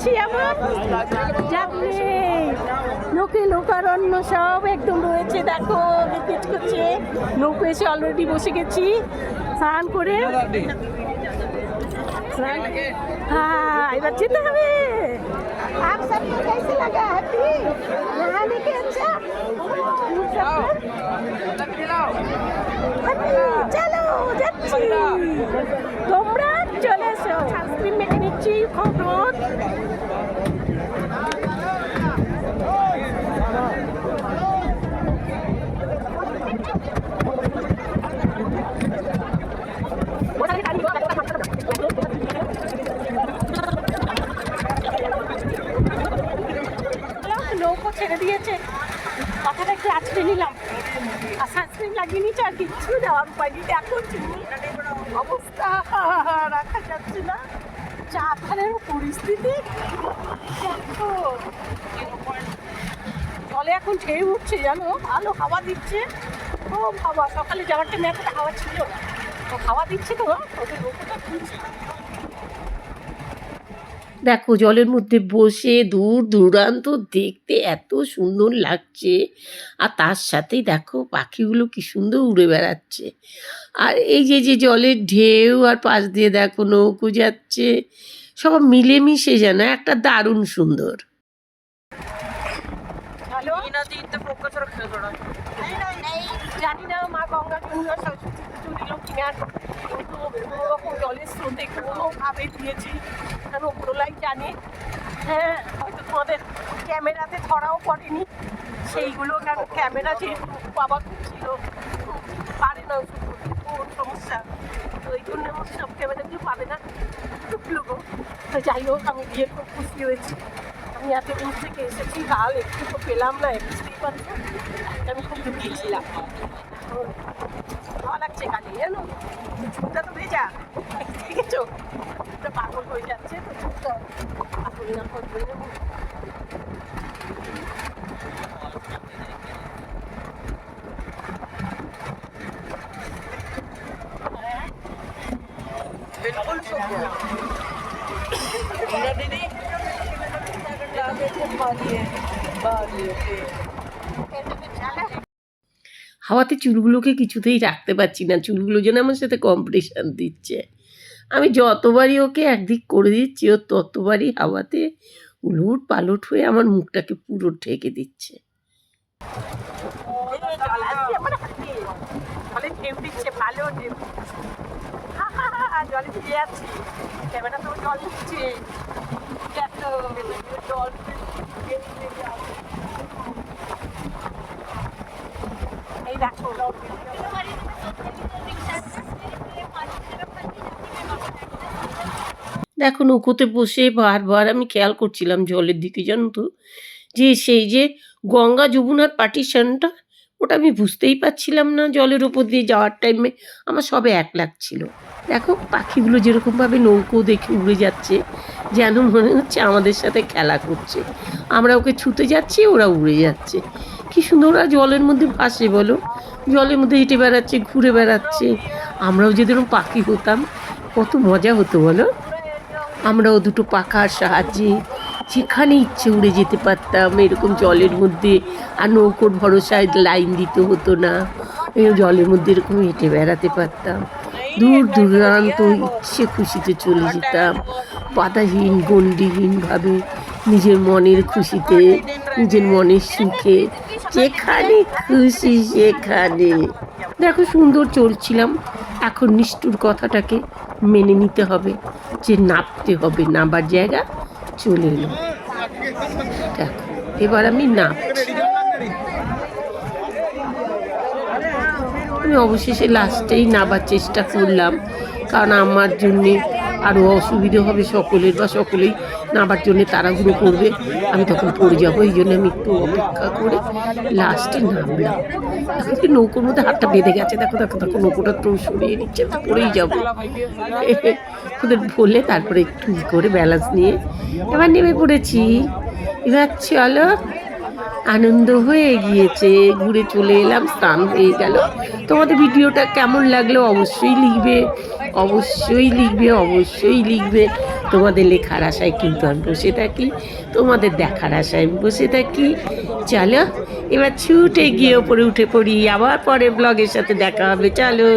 যাচ্ছি এমন যাবে লোকে লোকারণ্য সব একদম রয়েছে দেখো পিচ করছে নৌকো এসে অলরেডি বসে গেছি স্নান করে স্নান- হ্যাঁ এবার যেতে হবে आप सबको कैसे लगा हैप्पी नहाने के अच्छा Happy, চলো যাচ্ছি তোমরা চলে এসো সানস্ক্রিন মেখে নিচ্ছি খুব রোদ আছড়ে নিলাম। আর সানস্ক্রিন লাগিয়ে নিচ্ছে আর কিচ্ছু দেওয়ার উপায় নেই। দেখো অবস্থা, রাখা যাচ্ছে না। চা খানের পরিস্থিতি, দেখো। জলে এখন ঢেউ উঠছে, জানো? ভালো হাওয়া দিচ্ছে। ও হাওয়া সকালে যাওয়ার টাইমে এতটা হাওয়া ছিল না। তো হাওয়া দিচ্ছে তো, ওদের নৌকোটা খুলছে। দেখো জলের মধ্যে বসে দূর দূরান্ত দেখতে এত সুন্দর লাগছে। আর তার সাথেই দেখো পাখিগুলো কি সুন্দর উড়ে বেড়াচ্ছে। আর এই যে যে জলের ঢেউ আর পাশ দিয়ে দেখো নৌকো যাচ্ছে সব মিলেমিশে যেন একটা দারুণ সুন্দর। জানি না মা গঙ্গা সরস্বতী কিনা কিন্তু কোনো রকম জলের স্রোতে কোনোভাবে দিয়েছি। কারণ ওপরলাই জানে? হ্যাঁ হয়তো তোমাদের ক্যামেরাতে ধরাও পড়েনি। সেইগুলো কারণ ক্যামেরা যেহেতু বাবা ছিল পারে না করতে, ওর সমস্যা। তো ওই জন্য আমার সব ক্যামেরাগুলো পাবে না। লোক তো যাই হোক আমি বিয়ের খুব খুশি হয়েছি। আমি এত দূর থেকে এসেছি হাল একটু তো পেলাম না বুঝতেই পারছ? আমি খুব দুঃখিয়েছিলাম ভালো লাগছে কালি জানো চুলটা তো ভেজা দেখেছো চুলটা পাগল হয়ে যাচ্ছে তো চুলটা পাগল না করবে নেবো बिल्कुल शुभ मीरा दीदी হাওয়াতে চুলগুলোকে কিছুতেই রাখতে পারছি না। চুলগুলো যেন আমার সাথে কম্পিটিশান দিচ্ছে। আমি যতবারই ওকে একদিক করে দিচ্ছি, ও ততবারই হাওয়াতে উলট পালট হয়ে আমার মুখটাকে পুরো ঢেকে দিচ্ছে। ক্যামেরা তো জল দিচ্ছে দেখো জল এই দেখো দেখো নৌকোতে বসে বারবার আমি খেয়াল করছিলাম জলের দিকে, জানো তো? যে সেই যে গঙ্গা যমুনার পার্টিশনটা, ওটা আমি বুঝতেই পারছিলাম না জলের ওপর দিয়ে যাওয়ার টাইমে আমার সবে এক লাগছিল দেখো, পাখিগুলো যেরকমভাবে নৌকো দেখে উড়ে যাচ্ছে, যেন মনে হচ্ছে আমাদের সাথে খেলা করছে। আমরা ওকে ছুটে যাচ্ছি, ওরা উড়ে যাচ্ছে। কি সুন্দর ওরা জলের মধ্যে ভাসে, বলো? জলের মধ্যে হেঁটে বেড়াচ্ছে, ঘুরে বেড়াচ্ছে। আমরাও যদি পাখি হতাম, কত মজা হতো, বলো? আমরাও দুটো পাখার সাহায্যে যেখানে ইচ্ছে উড়ে যেতে পারতাম। এরকম জলের মধ্যে আর নৌকোর ভরসায় লাইন দিতে হতো না। জলের মধ্যে এরকম হেঁটে বেড়াতে পারতাম। দূর দূরান্ত ইচ্ছে খুশিতে চলে যেতাম। বাধাহীন, গণ্ডিহীনভাবে নিজের মনের খুশিতে, নিজের মনের সুখে, যেখানে খুশি সেখানে। দেখো সুন্দর চলছিলাম। এখন নিষ্ঠুর কথাটাকে মেনে নিতে হবে, যে নাপতে হবে নাবার জায়গা চলে এলো। দেখো, এবার আমি নাপছি। আমি অবশেষে লাস্টেই নাবার চেষ্টা করলাম, কারণ আমার জন্যে আরও অসুবিধে হবে সকলের বা সকলেই নাবার জন্যে তাড়াহুড়ো করবে, আমি তখন পড়ে যাব, এই জন্য আমি একটু অপেক্ষা করে লাস্টে নামলাম। এখন কি নৌকোর মধ্যে হাতটা বেঁধে গেছে, দেখো দেখো দেখো, নৌকোটা তো সরিয়ে নিচ্ছে, আমি পড়েই যাব। ওদের বলে তারপরে একটু করে ব্যালেন্স নিয়ে এবার নেমে পড়েছি। এবার চলো আনন্দ হয়ে গিয়েছে ঘুরে চলে এলাম, স্নান হয়ে গেল। তোমাদের ভিডিওটা কেমন লাগল অবশ্যই লিখবে অবশ্যই লিখবে অবশ্যই লিখবে। তোমাদের লেখার আশায় কিন্তু আমি বসে থাকি, তোমাদের দেখার আশায় আমি বসে থাকি। চলো, এবার ছুটে গিয়ে ওপরে উঠে পড়ি, আবার পরে ব্লগের সাথে দেখা হবে, চলো।